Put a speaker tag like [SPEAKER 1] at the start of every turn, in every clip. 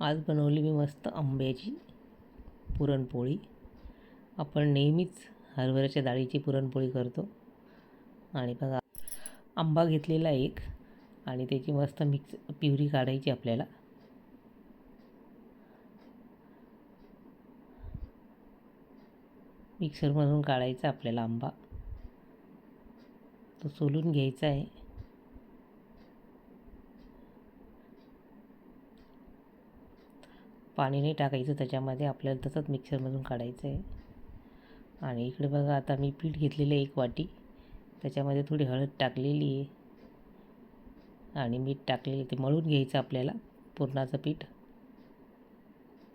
[SPEAKER 1] आज बनवली मी मस्त आंब्याची पुरणपोळी. आपण नेहमीच हरभऱ्याच्या डाळीची पुरणपोळी करतो. आणि बघा आंबा घेतलेला एक आणि त्याची मस्त मिक्स प्युरी काढायची आपल्याला. मिक्सरमधून काढायचा आपल्याला आंबा. तो सोलून घ्यायचा आहे. पाणी नाही टाकायचं त्याच्यामध्ये आपल्याला तसंच मिक्सरमधून काढायचं आहे आणि इकडे बघा आता मी पीठ घेतलेलं आहे एक वाटी. त्याच्यामध्ये थोडी हळद टाकलेली आहे. आणि मीठ टाकलेलं ते मळून घ्यायचं आपल्याला पुरणाचं पीठ.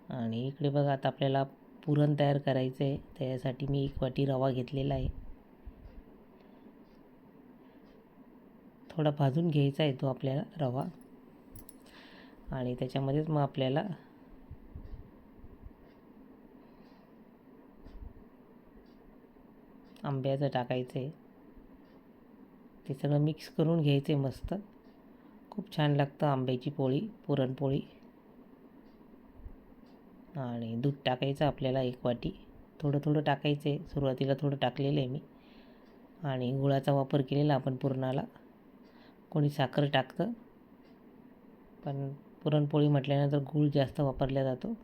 [SPEAKER 1] आणि इकडे बघा आता आपल्याला पुरण तयार करायचं आहे त्याच्यासाठी मी एक वाटी रवा घेतलेला आहे. थोडा भाजून घ्यायचा आहे तो आपल्याला रवा. आणि त्याच्यामध्येच मग आपल्याला आंब्याचं टाकायचं आहे. ते सगळं मिक्स करून घ्यायचे मस्त. खूप छान लागतं आंब्याची पोळी पुरणपोळी. आणि दूध टाकायचं आपल्याला एक वाटी. थोडं थोडं टाकायचं आहे. सुरुवातीला थोडं टाकलेलं आहे मी. आणि गुळाचा वापर केलेला आपण पुरणाला. कोणी साखर टाकतं. पण पुरणपोळी म्हटल्यानंतर गूळ जास्त वापरला जातो.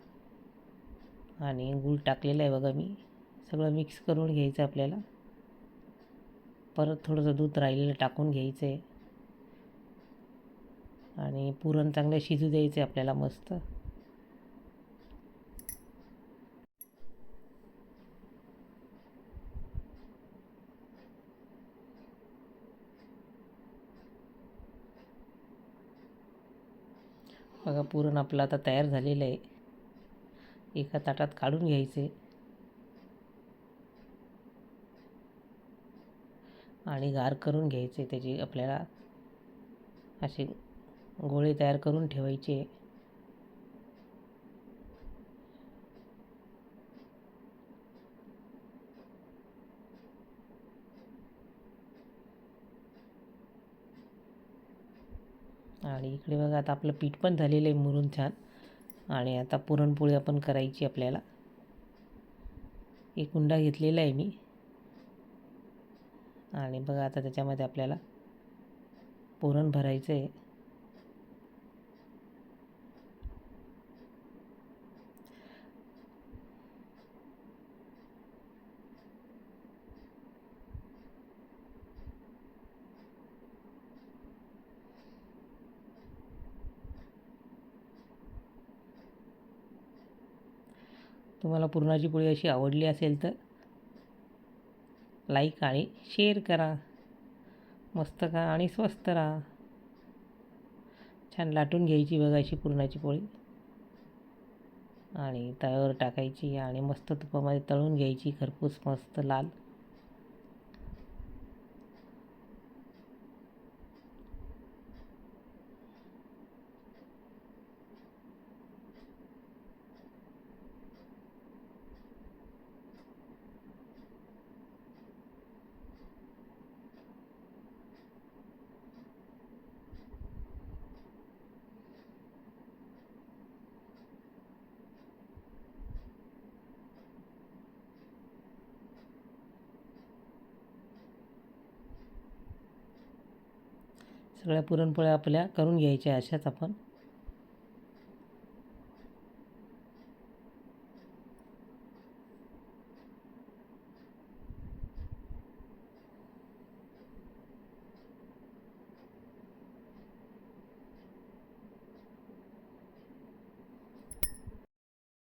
[SPEAKER 1] आणि गूळ टाकलेला आहे बघा मी. सगळं मिक्स करून घ्यायचं आपल्याला. परत थोडंसं दूध राहिलेलं टाकून घ्यायचं आहे आणि पुरण चांगलं शिजू द्यायचं आहे आपल्याला मस्त. बघा पुरण आपलं आता तयार झालेलं आहे. एका ताटात काढून घ्यायचे आणि गार करून घ्यायचे. त्याची आपल्याला असे गोळे तयार करून ठेवायचे. आणि इकडे बघा आता आपलं पीठ पण झालेलं आहे मुरून छान. आणि आता पुरणपोळी आपण करायची आपल्याला. एक उंडा घेतलेला आहे मी. आणि बघा आता त्याच्यामध्ये आपल्याला पुरण भरायचं आहे. तुम्हाला पुरणाची पोळी अशी आवडली असेल तर लाईक आणि शेअर करा. मस्त का आणि स्वस्त राहा. छान लाटून घ्यायची बघा अशी पुरणाची पोळी. आणि तव्यावर टाकायची आणि मस्त तुपामध्ये तळून घ्यायची. खरपूस मस्त लाल. सगळ्या पुरणपोळ्या आपल्या करून घ्यायच्या अशाच आपण